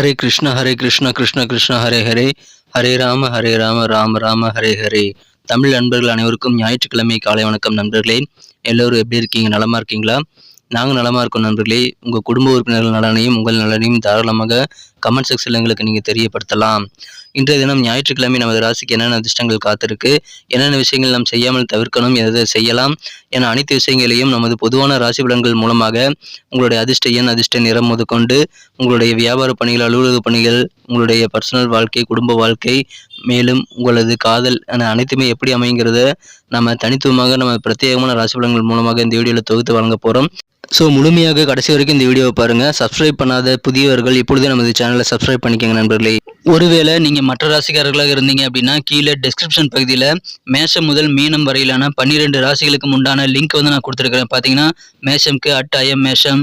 ஹரே கிருஷ்ண ஹரே கிருஷ்ண கிருஷ்ண கிருஷ்ண ஹரே ஹரே ஹரே ராம ஹரே ராம ராம ராம ஹரே ஹரே தமிழ் நண்பர்கள் அனைவருக்கும் ஞாயிற்றுக்கிழமை காலை வணக்கம் நண்பர்களே. எல்லோரும் எப்படி இருக்கீங்க? நலமா இருக்கீங்களா? நாங்கள் நலமா இருக்கோம் நண்பர்களே. உங்கள் குடும்ப உறுப்பினர்கள் நலனையும் உங்கள் நலனையும் தாராளமாக கமெண்ட் செக்ஷனில் எங்களுக்கு நீங்கள் தெரியப்படுத்தலாம். இன்றைய தினம் ஞாயிற்றுக்கிழமை நமது ராசிக்கு என்னென்ன அதிர்ஷ்டங்கள் காத்திருக்கு என்னென்ன விஷயங்கள் நாம் செய்யாமல் தவிர்க்கணும் எதை செய்யலாம் என அனைத்து விஷயங்களையும் நமது பொதுவான ராசி பலன்கள் மூலமாக உங்களுடைய அதிர்ஷ்ட எண் அதிர்ஷ்ட நிறம் முதற்கொண்டு உங்களுடைய வியாபார பணிகள் அலுவலக பணிகள் உங்களுடைய பர்சனல் வாழ்க்கை குடும்ப வாழ்க்கை மேலும் உங்களது காதல் என அனைத்துமே எப்படி அமைங்கிறத நம்ம தனித்துவமாக நம்ம பிரத்யேகமான ராசி பலன்கள் மூலமாக இந்த வீடியோவில் தொகுத்து வழங்க போகிறோம் ஸோ முழுமையாக கடைசி வரைக்கும் இந்த வீடியோவை பாருங்கள் சப்ஸ்கிரைப் பண்ணாத புதியவர்கள் இப்பொழுதே நமது சேனல் சப்ஸ்கிரைப் பண்ணிக்கோங்க நண்பர்களே. ஒருவேளை நீங்கள் மற்ற ராசிக்காரர்களாக இருந்தீங்க அப்படின்னா கீழே டிஸ்கிரிப்ஷன் பகுதியில் மேஷம் முதல் மீனம் வரையிலான பன்னிரெண்டு ராசிகளுக்கு உண்டான லிங்க் வந்து நான் கொடுத்துருக்கிறேன். பார்த்தீங்கன்னா மேஷம்க்கு அட்டாயம் மேஷம்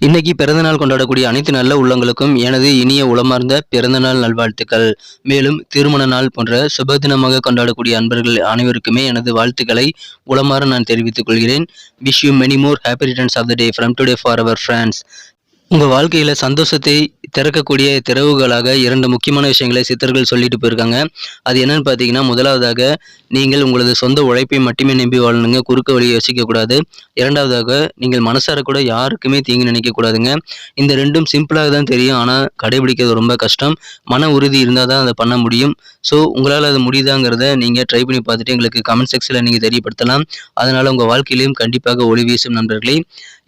இன்னைக்கு பிறந்தநாள் கொண்டாடக்கூடிய அனைத்து நல்ல உள்ளங்களுக்கும் எனது இனிய உளமார்ந்த பிறந்தநாள் நல்வாழ்த்துக்கள். மேலும் திருமண நாள் போன்ற சுப தினமாக கொண்டாடக்கூடிய அன்பர்கள் அனைவருக்குமே எனது வாழ்த்துக்களை உளமாற நான் தெரிவித்துக் கொள்கிறேன். Wish you many more happy returns of the day from today for our friends உங்கள் வாழ்க்கையில் சந்தோஷத்தை திறக்கக்கூடிய திறவுகளாக இரண்டு முக்கியமான விஷயங்களை சித்தர்கள் சொல்லிட்டு போயிருக்காங்க. அது என்னன்னு பார்த்தீங்கன்னா முதலாவதாக நீங்கள் உங்களது சொந்த உழைப்பை மட்டுமே நம்பி வாழணுங்க குறுக்க வழியை யோசிக்கக்கூடாது இரண்டாவதாக நீங்கள் மனசார கூட யாருக்குமே தீங்கு நினைக்கக்கூடாதுங்க இந்த ரெண்டும் சிம்பிளாக தான் தெரியும் ஆனால் கடைபிடிக்கிறது ரொம்ப கஷ்டம். மன உறுதி இருந்தால் தான் அதை பண்ண முடியும். ஸோ உங்களால் அது முடியுதாங்கிறத நீங்கள் ட்ரை பண்ணி பார்த்துட்டு எங்களுக்கு கமெண்ட் செக்ஷனில் நீங்கள் தெரியப்படுத்தலாம். அதனால் உங்கள் வாழ்க்கையிலையும் கண்டிப்பாக ஒளி வீசும் நண்பர்களே.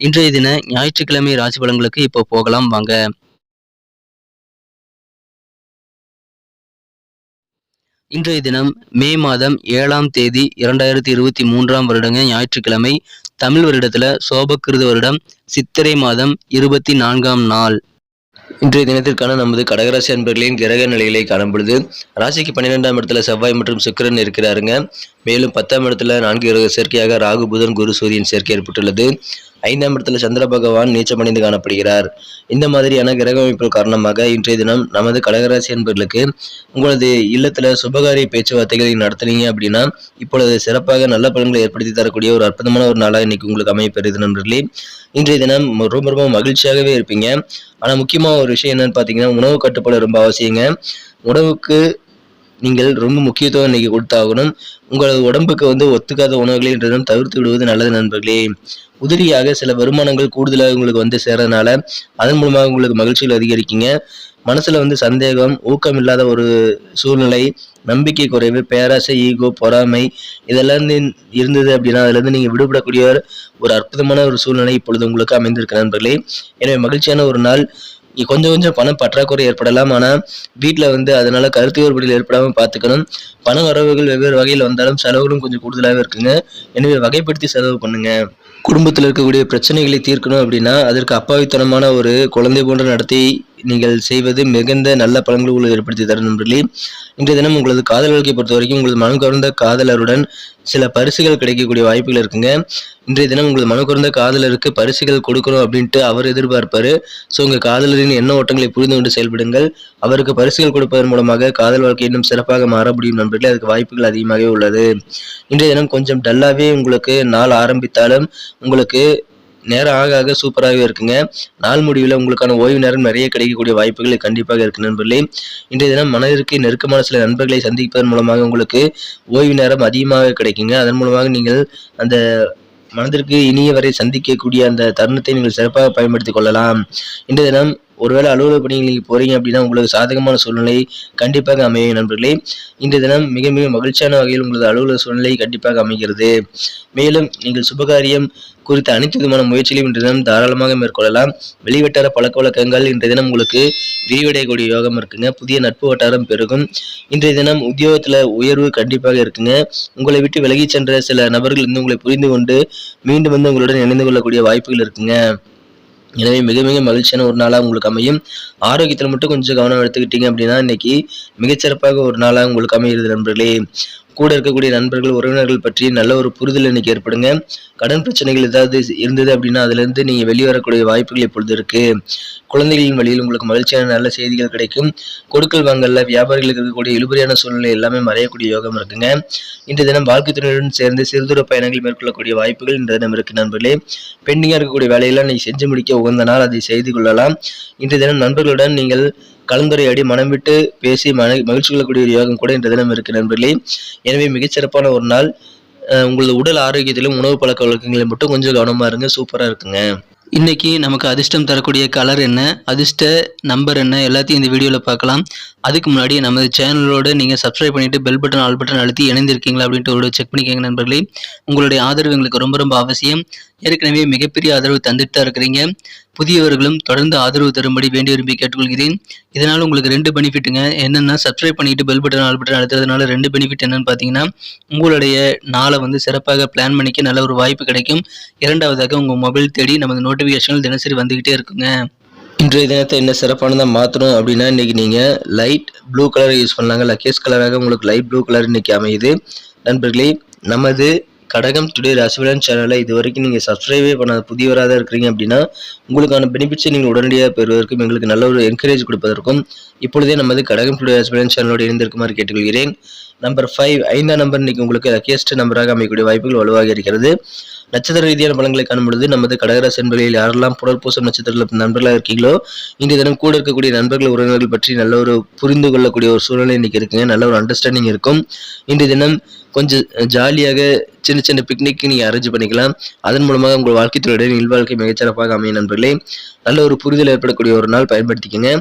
இன்றைய தின ஞாயிற்றுக்கிழமை ராசி பலன்களுக்கு இப்போ போகலாம் வாங்க. இன்றைய தினம் மே மாதம் ஏழாம் தேதி இரண்டாயிரத்தி இருபத்தி மூன்றாம் வருடங்க ஞாயிற்றுக்கிழமை தமிழ் வருடத்துல சோபக்கிருத வருடம் சித்திரை மாதம் இருபத்தி நான்காம் நாள். இன்றைய தினத்திற்கான நமது கடகராசி அன்பர்களின் கிரக நிலைகளை காணப்படுது ராசிக்கு பன்னிரெண்டாம் இடத்துல செவ்வாய் மற்றும் சுக்கிரன் இருக்கிறாருங்க. மேலும் பத்தாம் இடத்துல நான்கு கிரக சேர்க்கையாக ராகு புதன் குரு சூரியன் சேர்க்கை ஏற்பட்டுள்ளது. ஐந்தாம் இடத்துல சந்திர பகவான் நீச்சமடைந்து காணப்படுகிறார். இந்த மாதிரியான கிரக அமைப்புகள் காரணமாக இன்றைய தினம் நமது கடகராசி என்பவர்களுக்கு உங்களது இல்லத்துல சுபகாரிய பேச்சுவார்த்தைகளை நடத்துனீங்க அப்படின்னா இப்பொழுது சிறப்பாக நல்ல பலன்களை ஏற்படுத்தி தரக்கூடிய ஒரு அற்புதமான ஒரு நாளாக இன்னைக்கு உங்களுக்கு அமையப்பெறுது நண்பர்களே. இன்றைய தினம் ரொம்ப ரொம்ப மகிழ்ச்சியாகவே இருப்பீங்க. ஆனா முக்கியமான ஒரு விஷயம் என்னன்னு பாத்தீங்கன்னா உணவு கட்டுப்பாடு ரொம்ப அவசியங்க. உணவுக்கு நீங்கள் ரொம்ப முக்கியத்துவம் இன்னைக்கு கொடுத்தாகணும். உங்களது உடம்புக்கு வந்து ஒத்துக்காத உணவுகளை என்றதும் தவிர்த்து விடுவது நல்லது நண்பர்களே. உதிரியாக சில வருமானங்கள் கூடுதலாக உங்களுக்கு வந்து சேர்றதுனால அதன் மூலமாக உங்களுக்கு மகிழ்ச்சிகள் அதிகரிக்கீங்க. மனசுல வந்து சந்தேகம் ஊக்கம் இல்லாத ஒரு சூழ்நிலை நம்பிக்கை குறைவு பேராசை ஈகோ பொறாமை இதெல்லாம் இருந்தது அப்படின்னா அதுல இருந்து நீங்க விடுபடக்கூடிய ஒரு அற்புதமான ஒரு சூழ்நிலை இப்பொழுது உங்களுக்கு அமைந்திருக்க நண்பர்களே. எனவே மகிழ்ச்சியான ஒரு நாள். கொஞ்சம் கொஞ்சம் பணம் பற்றாக்குறை ஏற்படலாம். ஆனால் வீட்டில் வந்து அதனால கருத்து வேறுபாடுகள் ஏற்படாமல் பார்த்துக்கணும். பண வரவுகள் வெவ்வேறு வகையில் வந்தாலும் செலவுகளும் கொஞ்சம் கூடுதலாகவே இருக்குங்க. எனவே வகைப்படுத்தி செலவு பண்ணுங்க. குடும்பத்தில் இருக்கக்கூடிய பிரச்சனைகளை தீர்க்கணும் அப்படின்னா அதற்கு அப்பாவித்தனமான ஒரு குழந்தை போன்ற நடத்தை நீங்கள் செய்வது மிகுந்த நல்ல பலன்களை உங்களுக்கு ஏற்படுத்தி தரும் நண்பர்களே. இன்றைய தினம் உங்களது காதல் வாழ்க்கை பொறுத்த வரைக்கும் உங்களது மனம் கவர்ந்த காதலருடன் சில பரிசுகள் கிடைக்கக்கூடிய வாய்ப்புகள் இருக்குங்க. இன்றைய தினம் உங்களது மனம் குறைந்த காதலருக்கு பரிசுகள் கொடுக்கணும் அப்படின்ட்டு அவர் எதிர்பார்ப்பார். ஸோ உங்கள் காதலரின் எண்ண ஓட்டங்களை புரிந்து கொண்டு செயல்படுங்கள். அவருக்கு பரிசுகள் கொடுப்பதன் மூலமாக காதல் வாழ்க்கை இன்னும் சிறப்பாக மாற முடியும் நண்பர்களே. அதுக்கு வாய்ப்புகள் அதிகமாகவே உள்ளது. இன்றைய தினம் கொஞ்சம் டல்லாகவே உங்களுக்கு நாள் ஆரம்பித்தாலும் உங்களுக்கு நேரம் ஆக ஆக சூப்பராகவே இருக்குங்க. நாள் முடிவில் உங்களுக்கான ஓய்வு நேரம் நிறைய கிடைக்கக்கூடிய வாய்ப்புகள் கண்டிப்பாக இருக்கு நண்பர்களே. இன்றைய தினம் மனதிற்கு நெருக்கமான சில நண்பர்களை சந்திப்பதன் மூலமாக உங்களுக்கு ஓய்வு நேரம் அதிகமாக கிடைக்குங்க. அதன் மூலமாக நீங்கள் அந்த மனதிற்கு இனிய வரை சந்திக்கக்கூடிய அந்த தருணத்தை நீங்கள் சிறப்பாக பயன்படுத்திக் கொள்ளலாம். இன்றைய தினம் ஒருவேளை அலுவலக பணிகள் நீங்கள் போகிறீங்க அப்படின்னா உங்களுக்கு சாதகமான சூழ்நிலை கண்டிப்பாக அமையும் நண்பர்களே. இன்றைய தினம் மிக மிக மகிழ்ச்சியான வகையில் உங்களது அலுவலக சூழ்நிலை கண்டிப்பாக அமைகிறது. மேலும் நீங்கள் சுபகாரியம் குறித்த அனைத்து விதமான முயற்சிகளையும் இன்றைய தினம் தாராளமாக மேற்கொள்ளலாம். வெளிவட்டார பழக்க வழக்கங்கள் இன்றைய தினம் உங்களுக்கு விரிவடையக்கூடிய யோகம் இருக்குங்க. புதிய நட்பு வட்டாரம் பெருகும். இன்றைய தினம் உத்தியோகத்தில் உயர்வு கண்டிப்பாக இருக்குங்க. உங்களை விட்டு விலகி சென்ற சில நபர்கள் வந்து உங்களை புரிந்து கொண்டு மீண்டும் வந்து உங்களுடன் இணைந்து கொள்ளக்கூடிய வாய்ப்புகள் இருக்குங்க. எனவே மிக மிக மகிழ்ச்சியான ஒரு நாளாக உங்களுக்கு அமையும். ஆரோக்கியத்தில் மட்டும் கொஞ்சம் கவனம் எடுத்துக்கிட்டீங்க அப்படின்னா இன்னைக்கு மிகச்சிறப்பாக ஒரு நாளாக உங்களுக்கு அமைகிறது நண்பர்களே. கூட இருக்கக்கூடிய நண்பர்கள் உறவினர்கள் பற்றி நல்ல ஒரு புரிதல் இன்னைக்கு ஏற்படுங்க. கடன் பிரச்சனைகள் ஏதாவது இருந்தது அப்படின்னா அதுலேருந்து நீங்கள் வெளியே வரக்கூடிய வாய்ப்புகள் இப்பொழுது இருக்குது குழந்தைகளின் வழியில் உங்களுக்கு மகிழ்ச்சியான நல்ல செய்திகள் கிடைக்கும். கொடுக்கல் வாங்கல வியாபாரிகளுக்கு இருக்கக்கூடிய இழுபறியான சூழ்நிலை எல்லாமே மறையக்கூடிய யோகம் இருக்குங்க. இன்றைய தினம் வாழ்க்கை துணையுடன் சேர்ந்து சிறுதூர பயணங்கள் மேற்கொள்ளக்கூடிய வாய்ப்புகள் இன்றைய தினம் இருக்குது நண்பர்களே. பெண்டிங்காக இருக்கக்கூடிய வேலையெல்லாம் நீங்கள் செஞ்சு முடிக்க உகந்த நாள் அதை செய்து கொள்ளலாம். இன்றைய தினம் நண்பர்களுடன் நீங்கள் கலந்துரையாடி மனம் விட்டு பேசி மன மகிழ்ச்சி கொள்ளக்கூடிய ஒரு யோகம் கூட இன்றைய தினம் இருக்கு நண்பர்களே. எனவே மிகச்சிறப்பான ஒரு நாள். உங்களது உடல் ஆரோக்கியத்திலும் உணவு பழக்க வழக்கங்களிலும் மட்டும் கொஞ்சம் கவனமாக இருங்க. சூப்பராக இருக்குங்க. இன்னைக்கு நமக்கு அதிர்ஷ்டம் தரக்கூடிய கலர் என்ன? அதிர்ஷ்ட நம்பர் என்ன? எல்லாத்தையும் இந்த வீடியோவில் பார்க்கலாம். அதுக்கு முன்னாடி நமது சேனலோடு நீங்கள் சப்ஸ்கிரைப் பண்ணிவிட்டு பெல் பட்டன் ஆல் பட்டன் அழுத்தி இணைந்திருக்கீங்களா அப்படின்ட்டு ஒரு செக் பண்ணிக்கோங்க நண்பர்களே. உங்களுடைய ஆதரவு எங்களுக்கு ரொம்ப ரொம்ப அவசியம். ஏற்கனவே மிகப்பெரிய ஆதரவு தந்துட்டு தான் இருக்கிறீங்க. புதியவர்களும் தொடர்ந்து ஆதரவு தரும்படி வேண்டி விரும்பி கேட்டுக்கொள்கிறேன். இதனால் உங்களுக்கு ரெண்டு பெனிஃபிட்டுங்க என்னென்னா சப்ஸ்கிரைப் பண்ணிட்டு பெல் பட்டன் ஆல் பட்டன் அழுத்துறதுனால ரெண்டு பெனிஃபிட் என்னன்னு பார்த்தீங்கன்னா உங்களுடைய நாளை வந்து சிறப்பாக பிளான் பண்ணிக்க நல்ல ஒரு வாய்ப்பு கிடைக்கும். இரண்டாவதாக உங்கள் மொபைல் தேடி நமது நோட்டிஃபிகேஷன்கள் தினசரி வந்துக்கிட்டே இருக்குங்க. இன்றைய தினத்தை என்ன சிறப்பானதாக மாற்றணும் அப்படின்னா இன்றைக்கி நீங்கள் லைட் ப்ளூ கலர் யூஸ் பண்ணலாங்க. லக்கேஸ் கலராக உங்களுக்கு லைட் ப்ளூ கலர் இன்றைக்கி அமையுது. நண்பர்களே நமது கடகம் டுடே ராசிபலன் சேனலை இது வரைக்கும் நீங்கள் சப்ஸ்கிரைபே பண்ணாத புதியவராக தான் இருக்கிறீங்க அப்படின்னா உங்களுக்கான பெனிஃபிட்ஸை நீங்கள் உடனடியாக பெறுவதற்கும் எங்களுக்கு நல்ல ஒரு என்கரேஜ் கொடுப்பதற்கும் இப்பொழுதே நமது கடகம் டுடே ராசிபலன் சேனலோடு இணைந்திருக்குமாறு கேட்டுக்கொள்கிறேன். நம்பர் ஃபைவ் ஐந்தாம் நம்பர் இன்னைக்கு உங்களுக்கு லக்கியஸ்ட் நம்பராக அமையக்கூடிய வாய்ப்புகள் வலுவாக இருக்கிறது. நட்சத்திர ரீதியான பலன்களை காணும் பொழுது நமது கடகராசி நண்பர்களில் யாரெல்லாம் புனர்பூசம் நட்சத்திரத்தில் நண்பர்களாக இருக்கீங்களோ இன்றைய தினம் கூட இருக்கக்கூடிய நண்பர்கள் உறவினர்கள் பற்றி நல்ல ஒரு புரிந்து கொள்ளக்கூடிய ஒரு சூழ்நிலை இன்னைக்கு இருக்குங்க. நல்ல ஒரு அண்டர்ஸ்டாண்டிங் இருக்கும். இன்றைய தினம் கொஞ்சம் ஜாலியாக சின்ன சின்ன பிக்னிக் நீங்கள் அரேஞ்ச் பண்ணிக்கலாம். அதன் மூலமாக உங்கள் வாழ்க்கை துறையுடைய நில்வாழ்க்கை மிகச்சிறப்பாக அமையும் நண்பர்களே. நல்ல ஒரு புரிதல் ஏற்படக்கூடிய ஒரு நாள் பயன்படுத்திக்கங்க.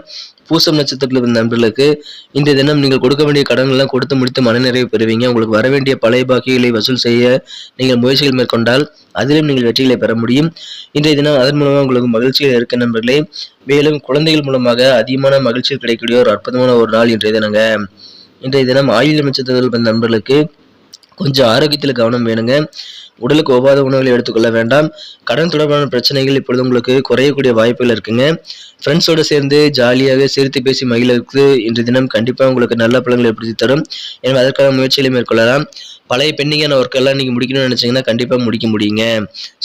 பூசம் நட்சத்திரத்தில் இருந்த நண்பர்களுக்கு இந்த தினம் நீங்கள் கொடுக்க வேண்டிய கடன்கள்லாம் கொடுத்து முடித்து மனநிறைவு பெறுவீங்க. உங்களுக்கு வர வேண்டிய பழைய பாக்கிகளை வசூல் செய்ய நீங்கள் முயற்சிகள் மேற்கொண்டால் அதிலும் நீங்கள் வெற்றிகளை பெற முடியும். இன்றைய தினம் அதன் மூலமாக உங்களுக்கு மகிழ்ச்சிகள் இருக்க நண்பர்களே. மேலும் குழந்தைகள் மூலமாக அதிகமான மகிழ்ச்சிகள் கிடைக்கக்கூடிய ஒரு அற்புதமான ஒரு நாள் இன்றைய தினங்க. இன்றைய தினம் ஆயுள் நட்சத்திரத்தில் பிறந்த நண்பர்களுக்கு கொஞ்சம் ஆரோக்கியத்தில் கவனம் வேணுங்க. உடலுக்கு ஒவ்வாத உணவுகளை எடுத்துக்கொள்ள வேண்டாம். கடன் தொடர்பான பிரச்சனைகள் இப்பொழுது உங்களுக்கு குறையக்கூடிய வாய்ப்புகள் இருக்குங்க. ஃப்ரெண்ட்ஸோடு சேர்ந்து ஜாலியாக சிரித்து பேசி மகிழ்வுக்கு இன்று தினம் கண்டிப்பாக உங்களுக்கு நல்ல பலன்களை ஏற்படுத்தி தரும். எனவே அதற்கான முயற்சிகளை மேற்கொள்ளலாம். பழைய பெண்டிங்கான ஒர்க்கெல்லாம் நீங்கள் முடிக்கணும்னு நினச்சிங்கன்னா கண்டிப்பாக முடிக்க முடியுங்க.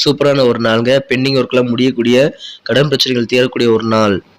சூப்பரான ஒரு நாளுங்க. பெண்டிங் ஒர்க்கெல்லாம் முடியக்கூடிய கடன் பிரச்சனைகள் தீரக்கூடிய ஒரு நாள்.